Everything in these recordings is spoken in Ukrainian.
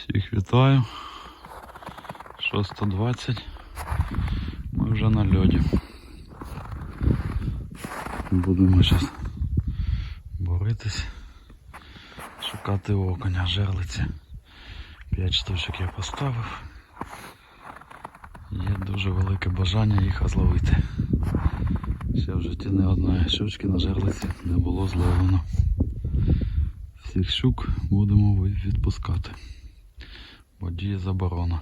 Всіх вітаю. 6.20. Ми вже на льоді. Будемо зараз боритись, шукати окуня, жерлиці. 5 штучок я поставив. Є дуже велике бажання їх зловити. Ще в житті не одної щучки на жерлиці не було зловлено. Всіх щук будемо відпускати. Бо діє заборона.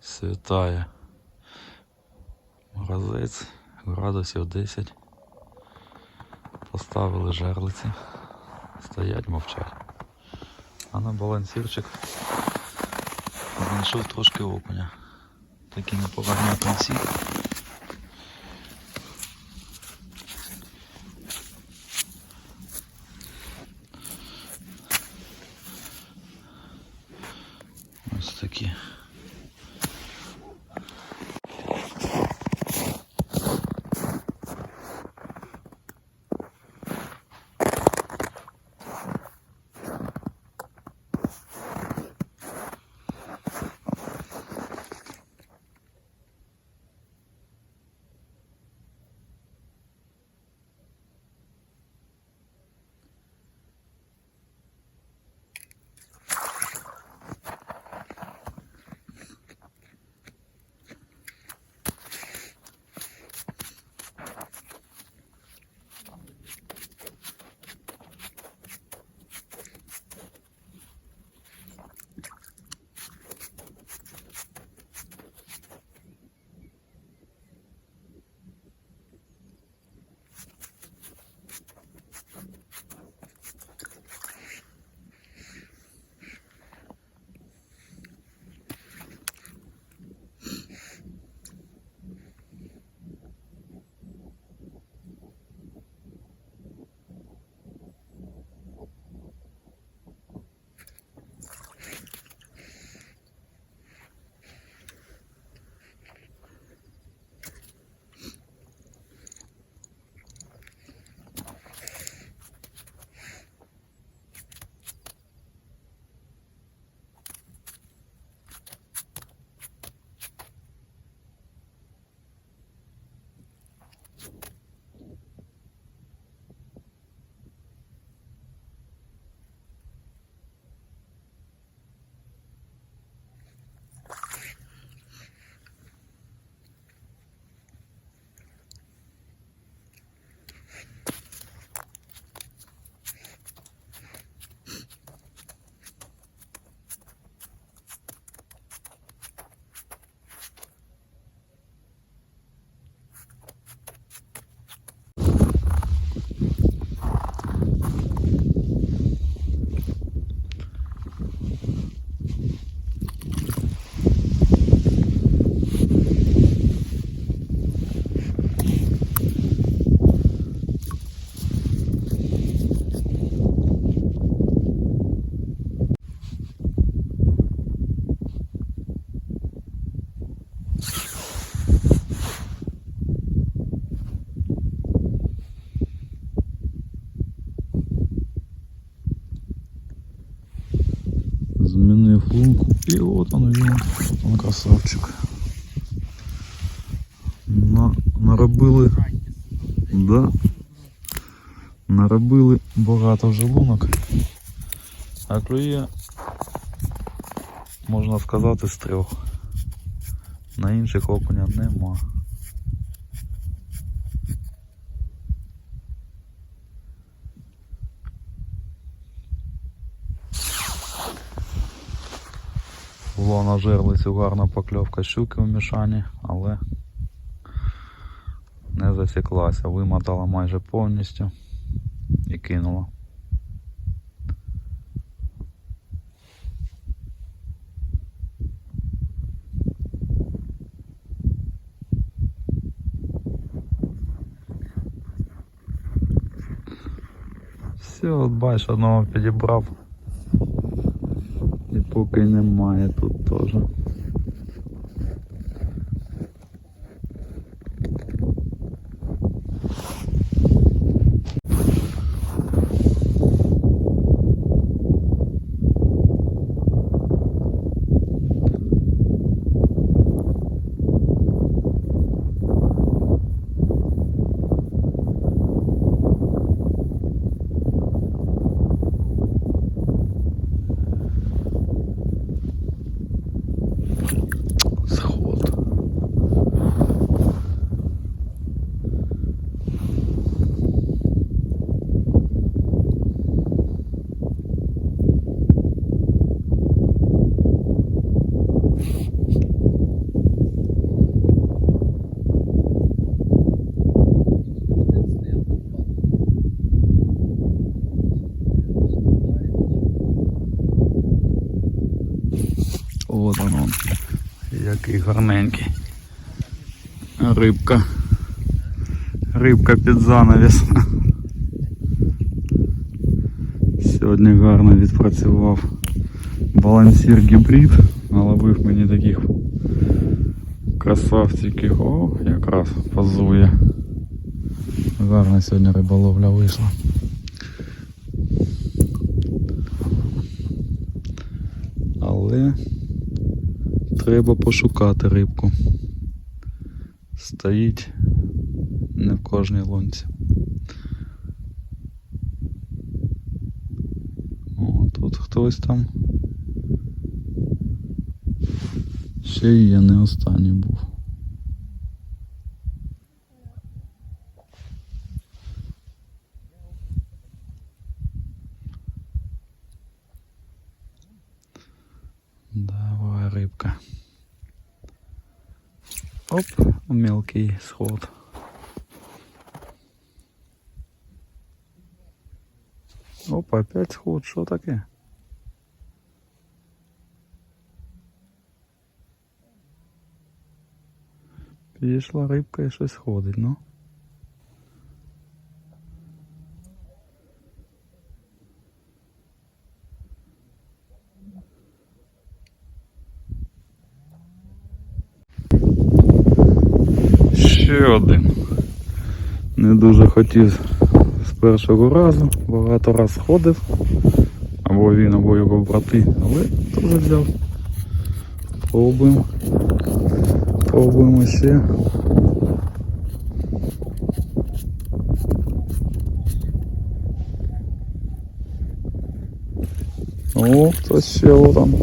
Світає морозець, градусів 10. Поставили жерлиці. Стоять, мовчать. А на балансірчик знайшов трошки окуня. Такі непогані конці. Ось Змінив лунку і от он він, от красавчик. На, наробили. Да. Наробили багато вже лунок. А клює, можна сказати, з трьох. На інших окуня нема. Було на жерлицю гарна покльовка щуки в мішані, але не засіклася, вимотала майже повністю і кинула. Все, от бачиш, одного підібрав. Поки немає тут теж. От он, он. Який гарненький. Рибка. Рибка під занавіс. Сьогодні гарно відпрацював балансір гібрид. Наловив мені таких красавчиків. О, якраз позує. Гарна сьогодні риболовля вийшла. Але треба пошукати рибку. Стоїть не в кожній лунці. О, тут хтось там. Ще є, не останній був. Давай, рыбка. Оп, мелкий сход. Оп, опять сход, що таке? Підійшла рибка і щось ходить, ну. Ще один. Не дуже хотів з першого разу, багато раз ходив. Або він, або його брати, але теж взяв. Пробуємо. Пробуємо ще. О, хтось ще там.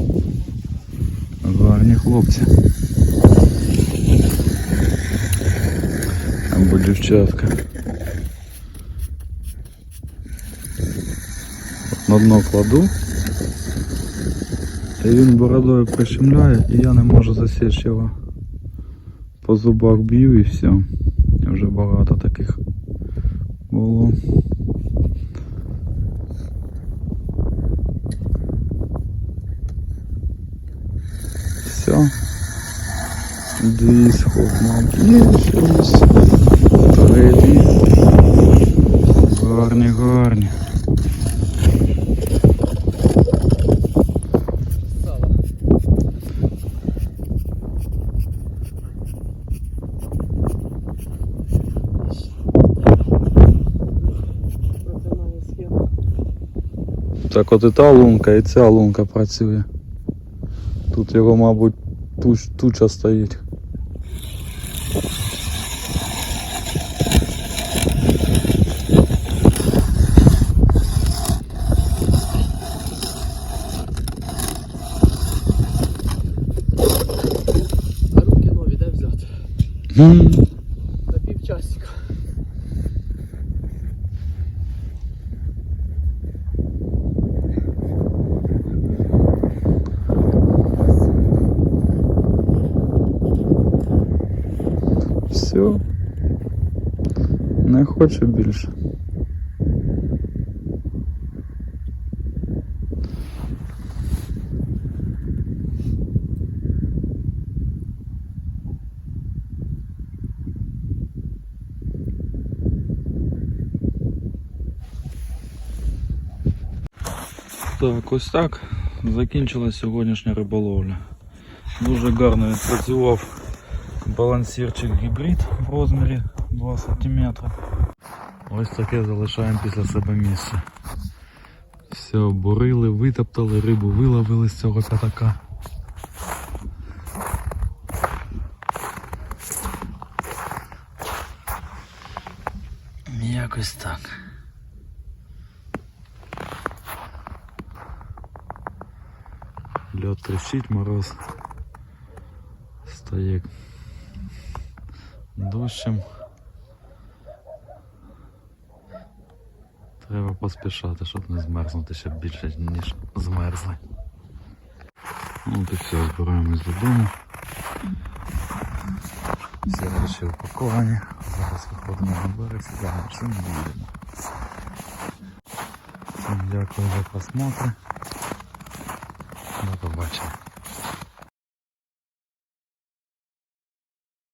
Гарні хлопці. Або дівчатка. На дно кладу. І він бородою прищемляє, і я не можу засічь його. По зубах б'ю і все. Вже багато таких було. Все. Дві сход, мабуть. Є. Гарні, гарні. Так от і та лунка, і ця лунка працює. Тут його, мабуть, туч, туча стоїть. А руки нові де взяти? Все. Не хочу більше. Так, ось так закінчилась сьогоднішня риболовля. Дуже гарно відпрацював балансірчик гібрид в розмірі 2 см. Ось таке залишаємо після себе місце. Все, обурили, витоптали, рибу виловили з цього п'ятака. Якось так. Лед трещить, мороз стає дощем. Треба поспішати, щоб не змерзнути ще більше, ніж змерзли. Ну, і все, збираємось додому. Всі речі упаковані. Зараз виходимо на берег, сідаємо машину і їдемо. Всім дякую за просмотр. До побачення.